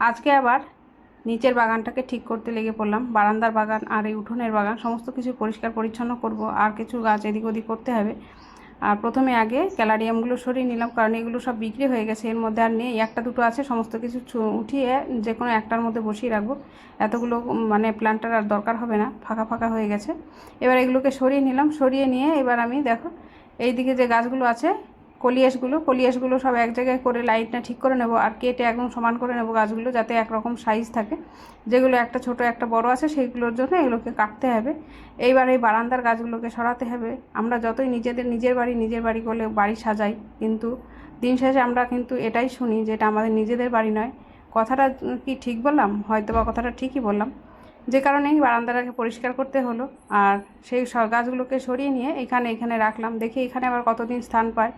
আজকে আবার নিচের বাগানটাকে ঠিক করতে লেগে পড়লাম। বারান্দার বাগান আর এই উঠোনের বাগান, সমস্ত কিছু পরিষ্কার পরিচ্ছন্ন করব। আর কিছু গাছ এদিক ওদিক করতে হবে। আর প্রথমে আগে ক্যালারিয়ামগুলো সরিয়ে নিলাম, কারণ এগুলো সব বিক্রি হয়ে গেছে। এর মধ্যে আর নেই, একটা দুটো আছে, সমস্ত কিছু উঠিয়ে যে কোনো একটার মধ্যে বসিয়ে রাখব। এতগুলো মানে প্ল্যান্টার আর দরকার হবে না, ফাঁকা ফাঁকা হয়ে গেছে। এবার এগুলোকে সরিয়ে নিলাম। সরিয়ে নিয়ে এবার আমি, দেখো এই দিকে যে গাছগুলো আছে কলিয়াসগুলো কলিয়াসগুলো সব এক জায়গায় করে লাইটটা ঠিক করে নেব আর কেটে একদম সমান করে নেব গাছগুলো যাতে একরকম সাইজ থাকে। যেগুলো একটা ছোট, একটা বড় আছে সেইগুলোর জন্য এগুলোকে কাটতে হবে। এইবার এই বারান্দার গাছগুলোকে সরাতে হবে। আমরা যতই নিজেদের নিজের বাড়ি নিজের বাড়ি করলে বাড়ি সাজাই, কিন্তু দিন শেষে আমরা কিন্তু এটাই শুনি যে এটা আমাদের নিজেদের বাড়ি নয়। কথাটা কি ঠিক বললাম? হয়তো বা কথাটা ঠিকই বললাম। যে কারণেই বারান্দাটাকে পরিষ্কার করতে হলো। আর সেই গাছগুলোকে সরিয়ে নিয়ে এখানে এখানে রাখলাম। দেখি এখানে আবার কতদিন স্থান পায়।